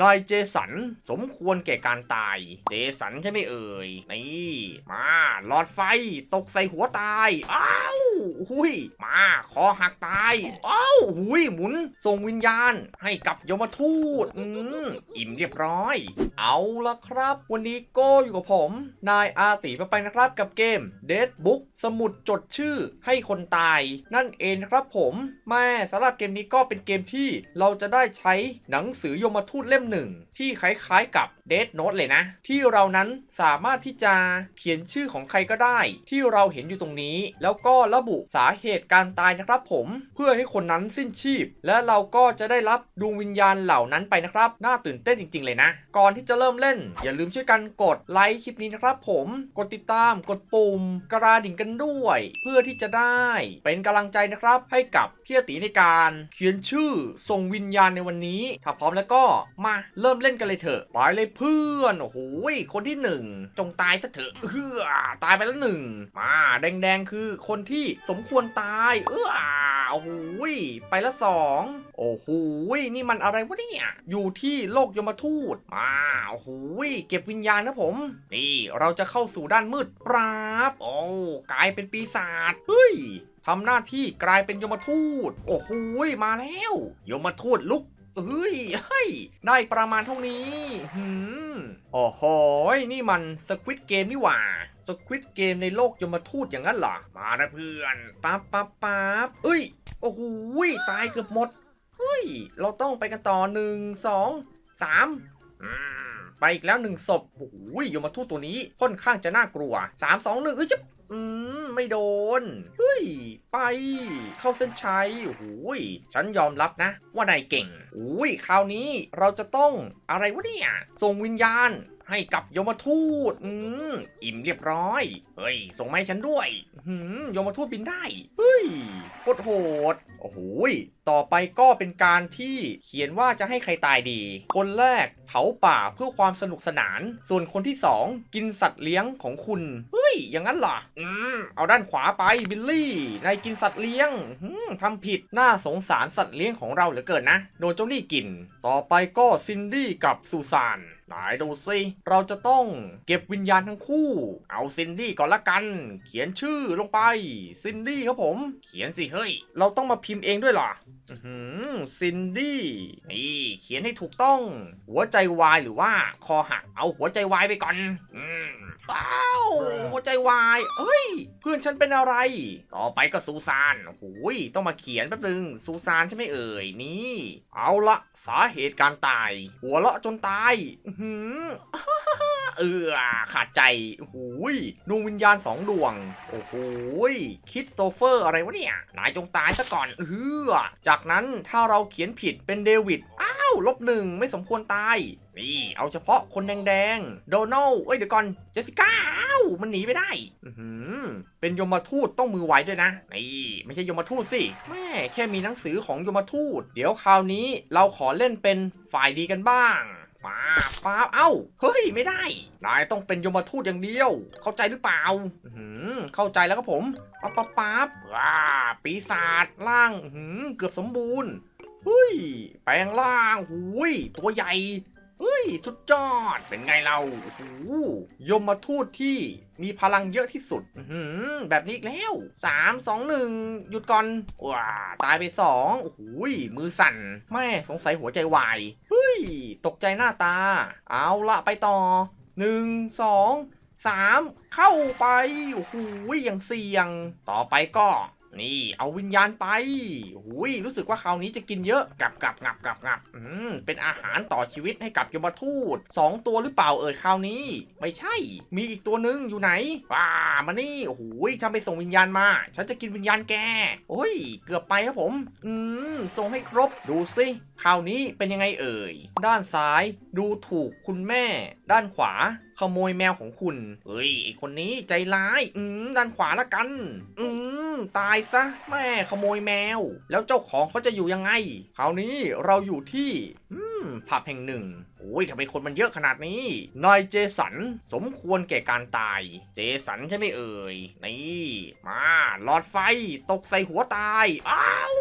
นายเจสันสมควรแก่การตาย เจสันใช่ไหมเอ่ย นี่ มาหลอดไฟตกใส่หัวตาย อ้าวหุยมาคอหักตาย อ้าวหุยหมุน ส่งวิญญาณให้กับยมทูต อืมอิ่มเรียบร้อย เอาละครับ วันนี้โก้อยู่กับผม นายอาติไปไปนะครับกับเกม Dead Book สมุดจดชื่อให้คนตาย นั่นเองครับผม แม่สำหรับเกมนี้ก็เป็นเกมที่เราจะได้ใช้หนังสือยมทูตเล่มหนึ่งที่คล้ายๆกับ Dead Note เลยนะ ที่เรานั้นสามารถที่จะเขียนชื่อของใครก็ได้ ที่เราเห็นอยู่ตรงนี้ แล้วก็ระบุสาเหตุการตายนะครับผมเพื่อให้คนนั้นสิ้นชีพ และเราก็จะได้รับดวงวิญญาณเหล่านั้นไปนะครับ น่าตื่นเต้นจริง ๆ เลยนะ ก่อนที่จะเริ่มเล่น อย่าลืมช่วยกันกดไลค์คลิปนี้นะครับผมกดติดตามกดปุ่ม กระดิ่งกันด้วย เพื่อที่จะได้เป็นกำลังใจนะครับให้กับพี่อตีในการเขียนชื่อส่งวิญญาณในวันนี้ถ้าพร้อมแล้วก็มาเริ่มเล่นกันเลยเถอะไปเลยเพื่อนโอ้โหคนที่หนึ่งจงตายซะเถอะเฮือตายไปแล้วหนึ่งมาแดงๆคือคนที่สมควรตาย เออโอ้โหไปละสองโอ้โหนี่มันอะไรวะเนี่ยอยู่ที่โลกยมทูตมาโอ้โหเก็บวิญญาณนะผม นี่เราจะเข้าสู่ด้านมืดปราบโอ้กลายเป็นปีศาจเฮ้ยทำหน้าที่กลายเป็นยมทูต โอ้โหมาแล้ว ยมทูตลุก เอ้ยเฮ้ย ได้ประมาณเท่านี้หืมโอ้โห นี่มันสควิตเกมนี่หว่าสควิตเกมในโลกยมทูตอย่างนั้นเหรอ มานะเพื่อนปั๊บปั๊บปั๊บเอ้ย โอ้โหตายเกือบหมด เฮ้ย เราต้องไปกันต่อหนึ่งสองสามไปอีกแล้วหนึ่งศพโอ้โหยมทูตตัวนี้ค่อนข้างจะน่ากลัวสามสองหนึ่งเอ้ยจะอืม ไม่โดน เฮ้ย ไป เข้าเส้นชัยโอ้ยฉันยอมรับนะ ว่านายเก่งอุ้ยคราวนี้เราจะต้องอะไรวะเนี่ยส่งวิญญาณ ให้กับยมทูต อืมอิ่มเรียบร้อย เฮ้ย ส่งมาให้ฉันด้วยหืมยมทูตบินได้ เฮ้ยโคตรโหด โอ้โหต่อไปก็เป็นการที่เขียนว่าจะให้ใครตายดี คนแรกเผาป่าเพื่อความสนุกสนาน ส่วนคนที่สองกินสัตว์เลี้ยงของคุณ เฮ้ย อย่างนั้นเหรอ อืม เอาด้านขวาไปบิลลี่ นายกินสัตว์เลี้ยงหืมทำผิด น่าสงสารสัตว์เลี้ยงของเราเหลือเกินนะ โดนเจ้าหนี้กิน ต่อไปก็ซินดี้กับซูซาน ไหนดูสิเราจะต้องเก็บวิญญาณทั้งคู่ เอาซินดี้ก่อนละกัน เขียนชื่อลงไป ซินดี้ครับผม เขียนสิเฮ้ย เราต้องมาพิมพ์เองด้วยเหรออื้อหือซินดี้นี่เขียนให้ถูกต้อง หัวใจวายหรือว่าคอหักเอาหัวใจวายไปก่อนอืมอ้าวหัวใจวายเอ้ย เพื่อนฉันเป็นอะไร ต่อไปก็ซูซานโอ้โหยต้องมาเขียนแป๊บนึงซูซานใช่ไหมเอ่ยนี่ เอาละสาเหตุการตาย หัวเราะจนตาย อื เออขาดใจโอ้โหยดวงวิญญาณสองดวง โอ้โหยคิดโตเฟอร์อะไรวะเนี่ย นายจงตายซะก่อนเออจากนั้นถ้าเราเขียนผิดเป็นเดวิด อ้าว ลบหนึ่งไม่สมควรตาย นี่ เอาเฉพาะคนแดงๆ โดนัลเอ้ย เดี๋ยวก่อน เจสสิก้า อ้าว มันหนีไปได้ อืเป็นยมทูตต้องมือไวด้วยนะ นี่ ไม่ใช่ยมทูตสิแม่แค่มีหนังสือของยมทูต เดี๋ยวคราวนี้เราขอเล่นเป็นฝ่ายดีกันบ้าง มาป้าเอ้า เฮ้ย ไม่ได้ นายต้องเป็นยมทูตอย่างเดียว เข้าใจหรือเปล่าอื้อหืมเข้าใจแล้วครับผมปั๊บปั๊บปั๊บว้าปีศาจล่างอื้อหืมเกือบสมบูรณ์เฮ้ย แปลงล่างหุยตัวใหญ่ เฮ้ย สุดยอด เป็นไงเราโอ้โหยมมาทูตที่มีพลังเยอะที่สุดหือแบบนี้อีกแล้วสามสองหนึ่งหยุดก่อน ว้า ตายไปสองโอ้โหมือสั่น แม่สงสัยหัวใจวาย เฮ้ย ตกใจหน้าตา เอาละไปต่อหนึ่งสองสามเข้าไป โอ้โหอย่างเสี่ยง ต่อไปก็ นี่เอาวิญญาณไปหุยรู้สึกว่าคราวนี้จะกินเยอะกลับกลับงับกลับงับอืมเป็นอาหารต่อชีวิตให้กับยมทูตสองตัวหรือเปล่าเอ่ยคราวนี้ ไม่ใช่ มีอีกตัวหนึ่งอยู่ไหนว้ามานี่โอ้โหฉันไปส่งวิญญาณมา ฉันจะกินวิญญาณแกโอ้ย เกือบไปครับผม อืมส่งให้ครบดูสิคราวนี้เป็นยังไงเอ่ย ด้านซ้ายดูถูกคุณแม่ ด้านขวาขโมยแมวของคุณ เฮ้ยไอคนนี้ใจร้าย อืมด้านขวาละกัน อืม ตายซะแม่ขโมยแมว แล้วเจ้าของเขาจะอยู่ยังไงคราวนี้เราอยู่ที่ผับแห่งหนึ่ง อ้ยทำไมคนมันเยอะขนาดนี้ นายเจสันสมควรแก่การตาย เจสันใช่ไหมเอ่ย นี่ มาหลอดไฟตกใส่หัวตาย อ้าว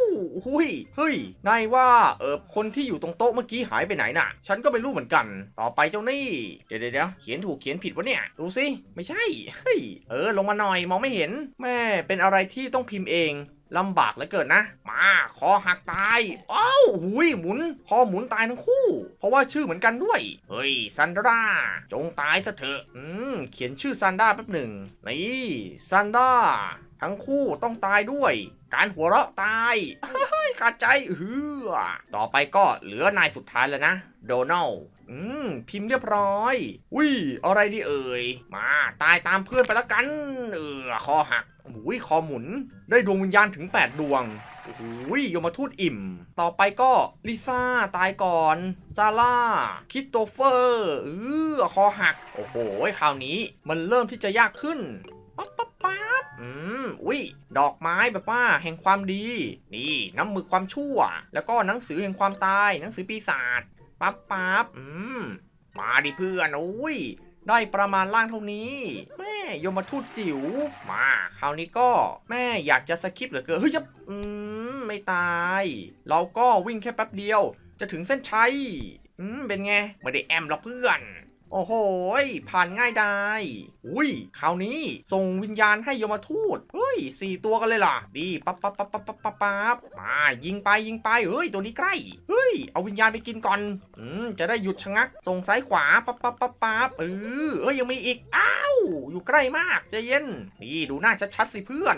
หุยเฮ้ย นายว่าเออคนที่อยู่ตรงโต๊ะเมื่อกี้หายไปไหนน่ะ ฉันก็ไม่รู้เหมือนกัน ต่อไปเจ้านี่ เดี๋ยวเดี๋ยวเดี๋ยวเขียนถูกเขียนผิดวะเนี่ย ดูสิ ไม่ใช่ เฮ้ย เออ ลงมาหน่อยมองไม่เห็น แม่ เป็นอะไรที่ต้องพิมพ์เองลำบากเหลือเกินนะ มา คอหักตาย อ้าวหุยหมุน คอหมุนตายทั้งคู่ ราะว่าชื่อเหมือนกันด้วย เฮ้ยซันดราจงตายซะเถอะ อืม เขียนชื่อซันดราแป๊บหนึ่ง นี่ซันดรา ทั้งคู่ต้องตายด้วย การหัวเราะตายเฮ้ยขาดใจเฮือต่อไปก็เหลือนายสุดท้ายแล้วนะ โดนัลอืม พิมพ์เรียบร้อยวิอะไรดีเอ่ย มาตายตามเพื่อนไปแล้วกัน เออคอหักอุ้ยคอหมุน ได้ดวงวิญญาณถึง 8 ดวงโอ้ยยมทูตอิ่ม ต่อไปก็ลิซ่าตายก่อน ซาร่า คิสโตเฟอร์เออคอหัก โอ้โห คราวนี้มันเริ่มที่จะยากขึ้นปั๊บปั๊บปั๊บ อืมอุ้ยดอกไม้แบบว่าแห่งความดี นี่น้ำหมึกความชั่ว แล้วก็หนังสือแห่งความตาย หนังสือปีศาจปั๊บปั๊บอืมมาดิเพื่อนโอ้ยได้ประมาณล่างเท่านี้ แม่ยมทูตจิ๋วมาคราวนี้ก็แม่อยากจะสคิปเหลือเกินเฮ้ยจะอืมไม่ตาย เราก็วิ่งแค่แป๊บเดียว จะถึงเส้นชัยอืมเป็นไงไม่ได้แอมหรอกเพื่อน โอ้โห ผ่านง่ายได้ อุ้ย คราวนี้ ส่งวิญญาณให้ยมทูต เฮ้ยสี่ตัวกันเลยล่ะ ดีปั๊บปั๊บปั๊บปั๊บปั๊บปั๊บปั๊บมา ยิงไปยิงไป เฮ้ย ตัวนี้ใกล้ เฮ้ย เอาวิญญาณไปกินก่อน อืม จะได้หยุดชะงัก ส่งซ้ายขวาปั๊บปั๊บปั๊บปั๊บเออเอ้ย ยังมีอีก อ้าว อยู่ใกล้มากใจเย็น นี่ดูหน้าชัดๆสิเพื่อน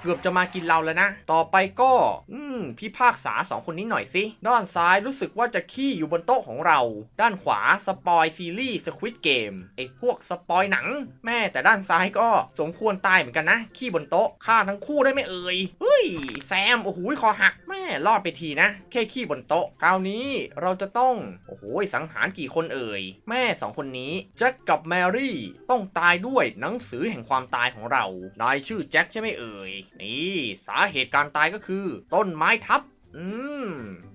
เกือบจะมากินเราแล้วนะ ต่อไปก็ อืม พี่ภาคษาสองคนนี้หน่อยสิ ด้านซ้ายรู้สึกว่าจะขี้อยู่บนโต๊ะของเรา ด้านขวาสปอยซีรีสสควิตเกมไอ้พวกสปอยหนัง แม่แต่ด้านซ้ายก็สมควรตายเหมือนกันนะ ขี้บนโต๊ะฆ่าทั้งคู่ได้ไหมเอ่ยเฮ้ยแซมโอ้โหคอหักแม่รอดไปทีนะ แค่ขี้บนโต๊ะคราวนี้เราจะต้องโอ้โหสังหารกี่คนเอ่ยแม่สองคนนี้แจ็คกับแมรี่ต้องตายด้วยหนังสือแห่งความตายของเรานายชื่อแจ็คใช่ไหมเอ่ยนี่สาเหตุการตายก็คือ ต้นไม้ทับอืม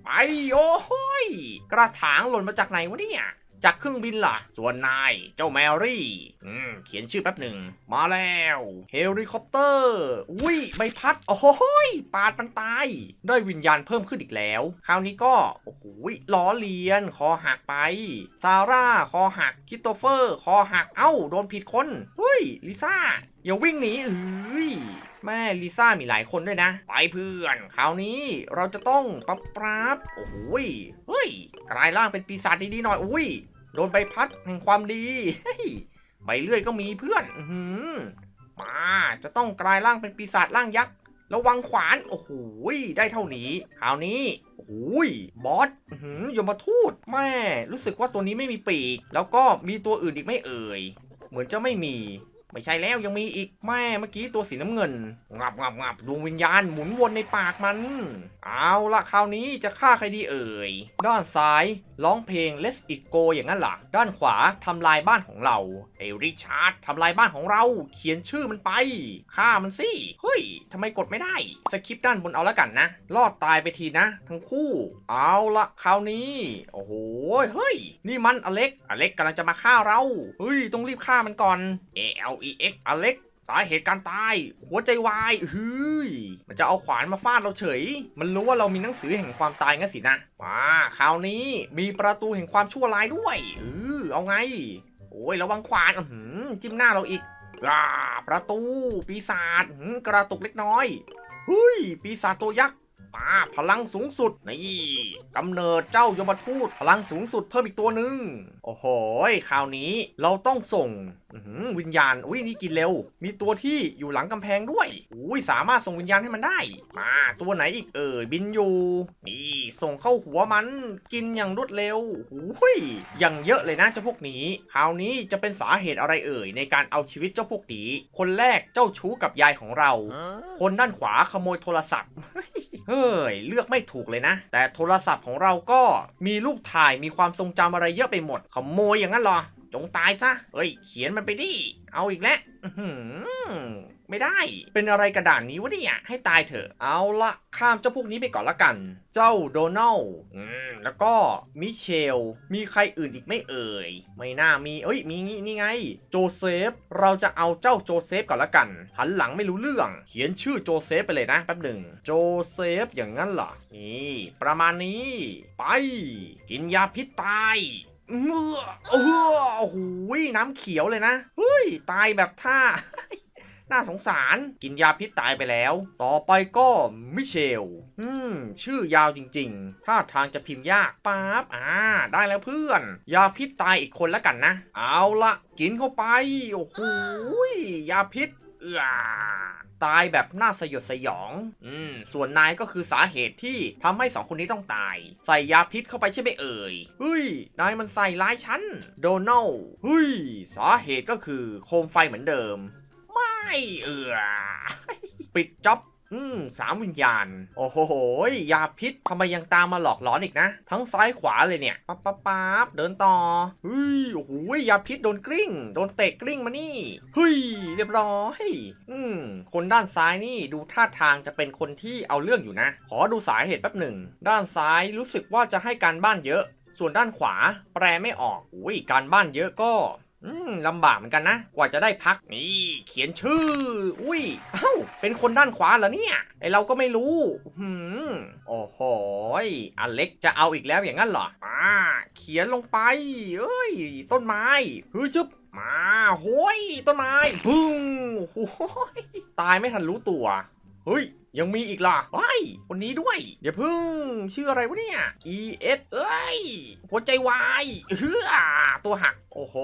ไปโอ้โหยกระถางหล่นมาจากไหนวะเนี่ย จากเครื่องบินล่ะ ส่วนนาย เจ้าแมรี่ อืม เขียนชื่อแป๊บหนึ่ง มาแล้ว เฮลิคอปเตอร์ อุ้ย ใบพัด โอ้โหยปาดมันตาย ได้วิญญาณเพิ่มขึ้นอีกแล้ว คราวนี้ก็ โอ้โหยล้อเลียน คอหักไป ซาร่า คอหัก คิสโตเฟอร์ คอหัก เอ้า โดนผิดคนเฮ้ย ลิซ่า อย่าวิ่งหนีเอ้ยแม่ลิซ่ามีหลายคนด้วยนะ ไปเพื่อน คราวนี้เราจะต้องปรับปราบโอ้โหยเฮ้ยกลายร่างเป็นปีศาจดีๆหน่อย อุ้ย โดนใบพัดแห่งความดีใบเลื่อยก็มีเพื่อนอืมาจะต้องกลายร่างเป็นปีศาจร่างยักษ์ระวังขวาน โอ้โหได้เท่านี้คราวนี้โอ้โหยบอสอือหือยมทูตแม่รู้สึกว่าตัวนี้ไม่มีปีก แล้วก็มีตัวอื่นอีกไม่เอ่ย เหมือนจะไม่มี ไม่ใช่แล้วยังมีอีกแม่เมื่อกี้ตัวสีน้ำเงินงับงับงับดวงวิญญาณหมุนวนในปากมัน เอาละคราวนี้จะฆ่าใครดีเอ่ย ด้านซ้ายร้องเพลง Let's It Go อย่างนั้นหล่ะ ด้านขวาทำลายบ้านของเราเอริชาร์ดทำลายบ้านของเรา เขียนชื่อมันไปฆ่ามันสิเฮ้ยทำไมกดไม่ได้สคริปด้านบนเอาแล้วกันนะ รอดตายไปทีนะ ทั้งคู่ เอาละคราวนี้ โอ้โหเฮ้ย นี่มันอเล็กอเล็กกำลังจะมาฆ่าเราเฮ้ยต้องรีบฆ่ามันก่อน A L E X อเล็กสาเหตุการตาย หัวใจวายเฮ้ยมันจะเอาขวานมาฟาดเราเฉย มันรู้ว่าเรามีหนังสือแห่งความตายงั้นสินะมาคราวนี้มีประตูแห่งความชั่วร้ายด้วยเออเอาไง โอ้ยระวังขวานหือจิ้มหน้าเราอีกอ่าประตู ปีศาจกระตุกเล็กน้อยเฮ้ยปีศาจตัวยักษ์มาพลังสูงสุดนี่กำเนิดเจ้ายมทูตพลังสูงสุดเพิ่มอีกตัวหนึ่งโอ้โหคราวนี้เราต้องส่ง วิญญาณ อุ้ยนี่กินเร็ว มีตัวที่อยู่หลังกำแพงด้วย อุ้ยสามารถส่งวิญญาณให้มันได้ มาตัวไหนอีกเอ่ยบินอยู่ นี่ส่งเข้าหัวมัน กินอย่างรวดเร็วอุ้ยอย่างเยอะเลยนะเจ้าพวกนี้ คราวนี้จะเป็นสาเหตุอะไรเอ่ยในการเอาชีวิตเจ้าพวกนี้ คนแรกเจ้าชู้กับยายของเรา คนด้านขวาขโมยโทรศัพท์ เฮ้ยเลือกไม่ถูกเลยนะ แต่โทรศัพท์ของเราก็มีรูปถ่ายมีความทรงจำอะไรเยอะไปหมด ขโมยอย่างนั้นเหรอ จงตายซะเฮ้ย เขียนมันไปดิ เอาอีกแล้วไม่ได้ เป็นอะไรกระดานนี้วะเนี่ย ให้ตายเถอะ เอาละข้ามเจ้าพวกนี้ไปก่อนละกัน เจ้าโดนัลแล้วก็มิเชล มีใครอื่นอีกไม่เอ่ย ไม่น่ามี เอ้ย มีงี้นี่ไง โจเซฟ เราจะเอาเจ้าโจเซฟก่อนละกัน หันหลังไม่รู้เรื่อง เขียนชื่อโจเซฟไปเลยนะแป๊บหนึ่ง โจเซฟอย่างนั้นเหรอ นี่ ประมาณนี้ ไป กินยาพิษตาย โอ้โหน้ำเขียวเลยนะเฮ้ยตายแบบท่า น่าสงสารกินยาพิษตายไปแล้ว ต่อไปก็มิเชล อืม ชื่อยาวจริงๆ ถ้าทางจะพิมพ์ยากปั๊บอ่า ได้แล้วเพื่อน ยาพิษตายอีกคนแล้วกันนะ เอาละกินเข้าไป โอ้โหยาพิษเอือ ตายแบบน่าสยดสยอง อืม ส่วนนายก็คือสาเหตุที่ทำให้สองคนนี้ต้องตาย ใส่ยาพิษเข้าไปใช่ไหมเอ่ยเฮ้ย นายมันใส่ร้ายฉัน โดนัลเฮ้ย สาเหตุก็คือโคมไฟเหมือนเดิม ไม่เอือปิดจ็อบ อืมสามวิญญาณ โอ้โหยาพิษทำไมยังตามมาหลอกหลอนอีกนะ ทั้งซ้ายขวาเลยเนี่ยปั๊บปั๊บปั๊บเดินต่อเฮ้ยโอ้โหยยาพิษโดนกลิ้ง โดนเตะกลิ้งมานี่เฮ้ยเรียบร้อยอืมคนด้านซ้ายนี่ดูท่าทางจะเป็นคนที่เอาเรื่องอยู่นะ ขอดูสาเหตุแป๊บหนึ่ง ด้านซ้ายรู้สึกว่าจะให้การบ้านเยอะ ส่วนด้านขวาแปลไม่ออกอุ้ยการบ้านเยอะก็ อืมลำบากเหมือนกันนะ กว่าจะได้พักนี่เขียนชื่อ อุ้ย เอ้า เป็นคนด้านขวาเหรอเนี่ย ไอเราก็ไม่รู้หืมโอ้โหยอเล็กจะเอาอีกแล้วอย่างนั้นเหรออ่าเขียนลงไป เอ้ย ต้นไม้ฮ้ยจุ๊บมาโห้ยต้นไม้พึ่งโอ้ยตายไม่ทันรู้ตัว เฮ้ย ยังมีอีกล่ะไอ้ยคนนี้ด้วยอย่าพึ่ง ชื่ออะไรวะเนี่ย E S เอ้ย หัวใจวายเฮือตัวหัก โอ้โห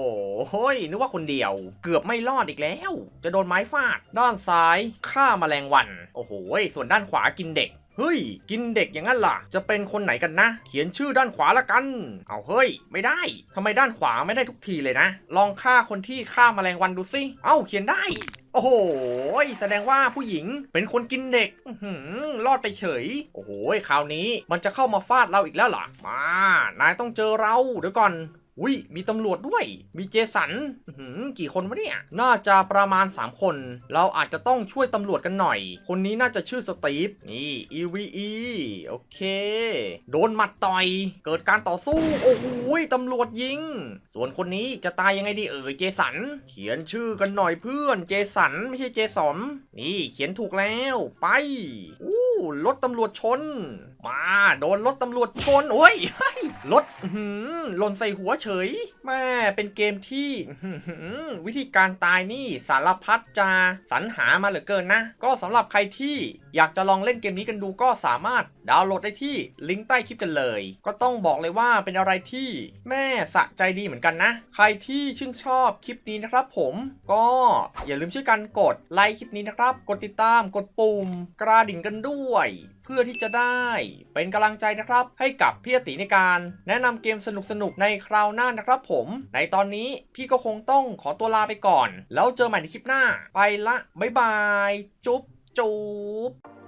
เฮ้ยนึกว่าคนเดียว เกือบไม่รอดอีกแล้ว จะโดนไม้ฟาด ด้านซ้ายฆ่าแมลงวัน โอ้โห ส่วนด้านขวากินเด็กเฮ้ย กินเด็กอย่างนั้นล่ะ จะเป็นคนไหนกันนะ เขียนชื่อด้านขวาละกัน เอาเฮ้ย ไม่ได้ทำไมด้านขวาไม่ได้ทุกทีเลยนะ ลองฆ่าคนที่ฆ่าแมลงวันดูสิ เอ้า เขียนได้ โอ้โห แสดงว่าผู้หญิงเป็นคนกินเด็กอื้อหือรอดไปเฉย โอ้โห คราวนี้มันจะเข้ามาฟาดเราอีกแล้วเหรอ มา นายต้องเจอเรา เดี๋ยวก่อน อุ้ยมีตำรวจด้วย มีเจสันหือกี่คนวะเนี่ย น่าจะประมาณ 3 คน เราอาจจะต้องช่วยตำรวจกันหน่อย คนนี้น่าจะชื่อสตีฟ นี่ EVE โอเค โดนหมัดต่อย เกิดการต่อสู้ โอ้โหตำรวจยิง ส่วนคนนี้จะตายยังไงดีเอ่ยเจสัน เขียนชื่อกันหน่อยเพื่อน เจสันไม่ใช่เจสอนนี่เขียนถูกแล้วไปอู้รถตำรวจชน มา โดนรถตำรวจชน โอ้ย รถหือหล่นใส่หัวเฉยแม่เป็นเกมที่วิธีการตายนี่สารพัดจะสรรหามาเหลือเกินนะ ก็สำหรับใครที่อยากจะลองเล่นเกมนี้กันดูก็สามารถดาวน์โหลดได้ที่ลิงก์ใต้คลิปกันเลย ก็ต้องบอกเลยว่าเป็นอะไรที่แม่สะใจดีเหมือนกันนะ ใครที่ชื่นชอบคลิปนี้นะครับผมก็อย่าลืมช่วยกันกดไลค์คลิปนี้นะครับ กดติดตามกดปุ่มกระดิ่งกันด้วย พื่อที่จะได้เป็นกำลังใจนะครับ ให้กับพี่อติในการแนะนำเกมสนุกๆในคราวหน้านะครับผม ในตอนนี้พี่ก็คงต้องขอตัวลาไปก่อน แล้วเจอใหม่ในคลิปหน้า ไปละบ๊ายบาย จุ๊บจุ๊บ